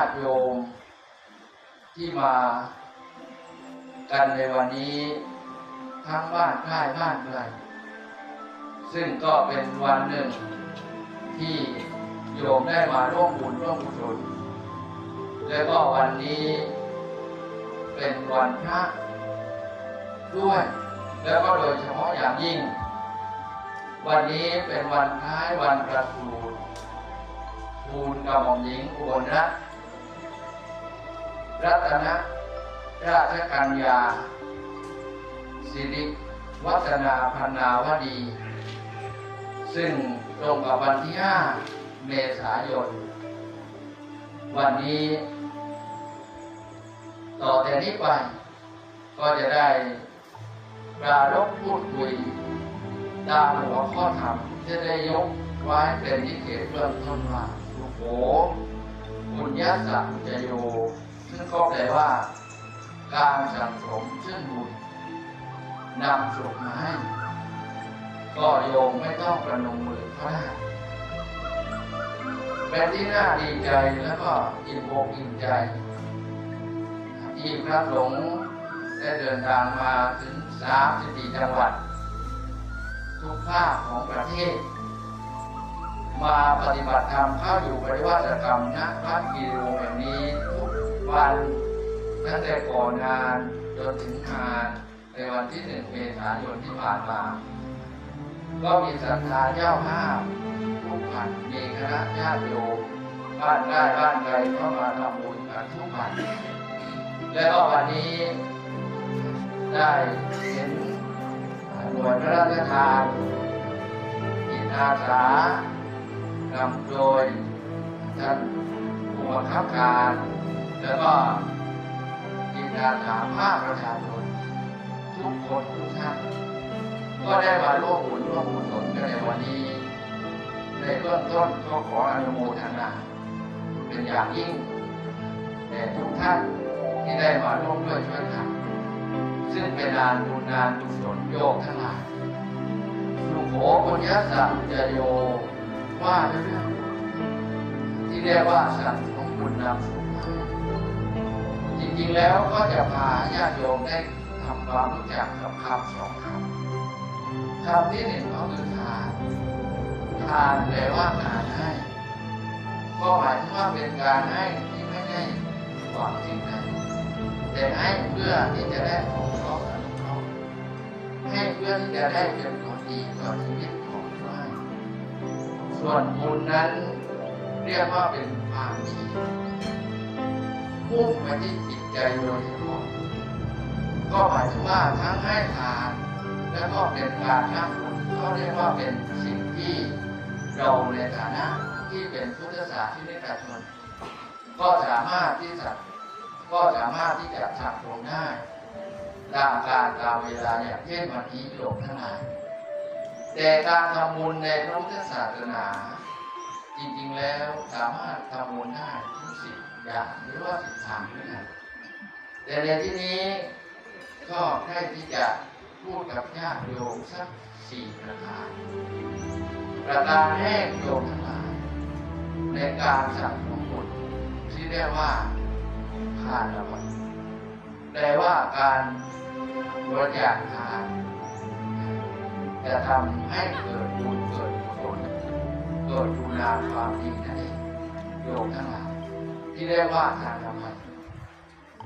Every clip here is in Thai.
ญาติโยมที่มากันในวันนี้ทั้งบ้านใกล้บ้านไกลซึ่งก็เป็นวันหนึ่งที่โยมได้มาร่วมบุญร่วมกุศลแล้วก็วันนี้เป็นวันพระด้วย แล้วก็โดยเฉพาะอย่างยิ่ง วันนี้เป็นวันคล้ายวันประสูติทูลกระหม่อมหญิงอุบลรัตน์ รัตนราชกัญญา สิริวัฒนาพันนาวดี ซึ่งตรงกับวันที่ 5 เมษายน วันนี้ ต่อแต่นี้ไป ก็จะได้ปรารบพูดคุยตามหัวข้อธรรมที่ได้ยกไว้เป็นนิเกตเริ่มต้นว่าสุโขบุญญาสัจจโย ซึ่งก็แปลว่า การสั่งสมซึ่งบุญนำสุขมาให้ก็โยมไม่ต้องประนมมือก็ได้เป็นที่น่าดีใจแล้วก็อิ่มอกอิ่มใจที่พระสงฆ์ได้เดินทางมาถึง34จังหวัด ทุกภาคของประเทศ มาปฏิบัติธรรมเข้าอยู่ปฏิวัติกรรมณพระกีรีวงแห่งนี้ทุ วันตั้งแต่ก่อนงานจนถึงงานในวันที่หนึ่งเมษายนที่ผ่านมา ก็มีศรัทธาเจ้าภาพทุกวันมีคณะญาติโยมบ้านใกล้บ้านไกลเข้ามาทำบุญกันทุกวันและก็วันนี้ได้เห็นหน่วยพระราชทานจิตอาสานำโดยท่านผู้บังคับการ แล้วก็จิตอาสาภาคประชาชนทุกคนทุกท่านก็ได้มาร่วมบุญร่วมบุญสนกันในวันนี้ ในเบื้องต้นก็ขออนุโมทนาเป็นอย่างยิ่งแด่ทุกท่านที่ได้มาร่วมด้วยช่วยกันซึ่งเป็นงานบุญงานกุศลโยกทั้งหลายสุโขปุญญสัมจโยว่าด้วยเรื่องที่เรียกว่าสังของบุญนำสุข จริงๆแล้วก็จะพาญาติโยมได้ทำความรู้จักกับคำสองคำคำที่หนึ่งก็คือทานทานแปลว่าการให้ก็หมายถึงว่าเป็นการให้ที่ไม่ได้หวังสิ่งใดแต่ให้เพื่อที่จะได้สงเคราะห์อนุเคราให้เพื่อที่จะได้เป็นผลดีต่อชีวิตของผู้ให้ส่วนบุญนั้นเรียกว่าเป็นความดี มุ่งไปที่จิตใจโดยเฉพาะก็หมายถึงว่าทั้งให้ทาน แล้วก็เป็นการนับบุญเขาเรียกว่าเป็นสิ่งที่เราในฐานะที่เป็นพุทธศาสนิกชนก็สามารถที่จะก็สามารถที่จะทำลงได้ตามการตามเวลาอย่างเช่นวันนี้โยมทั้งหลายแต่การทำบุญในพระพุทธศาสนา จริงๆแล้วสามารถทำบุญได้ทุกสิบอ ย่าหรือว่าสิบทางด้วยกันแต่ในที่นี้ก็ได้ที่จะพูดกับญาติโยมสักสี่ประการประการแรกโยมทั้งหลายในการสั่งของบุญที่เรียกว่าทานละวันแปลว่าการบริจาคทานจะทำให้เกิดบุญเกิดกุศลเกิดบุญนาความดีนั่นเองโยมทั้งหลาย ที่เรียกว่าทานละวัน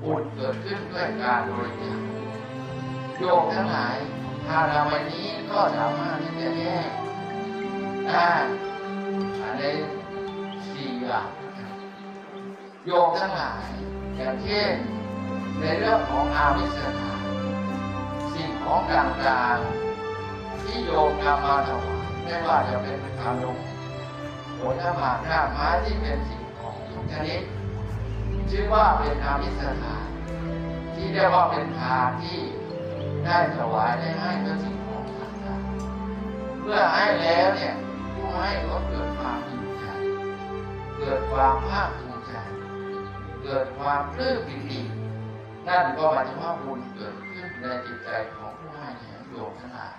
บุญเกิดขึ้นด้วยการบริจาคโยมทั้งหลายทานาวันนี้ก็สามารถที่จะแยกได้ในสี่อย่างโยมทั้งหลายอย่างเช่นในเรื่องของอาวิสถาสิ่งของต่างๆที่โยมนำมาถวายไม่ว่าจะเป็นขนมผลไม้าไม้ที่เป็นสิ่งของทุกชนิด ชื่อว่าเป็นอาวิสถานที่เรียกว่าเป็นทานที่ได้ถวายได้ให้กับสิ่งของต่างๆเมื่อให้แล้วเนี่ยผู้ให้ก็เกิดความดีใจ เกิดความภาคภูมิใจ เกิดความปลื้มปิตินั่นก็หมายถึงว่าบุญเกิดขึ้นในจิตใจของผู้ให้เนี่ยโยมทั้งหลาย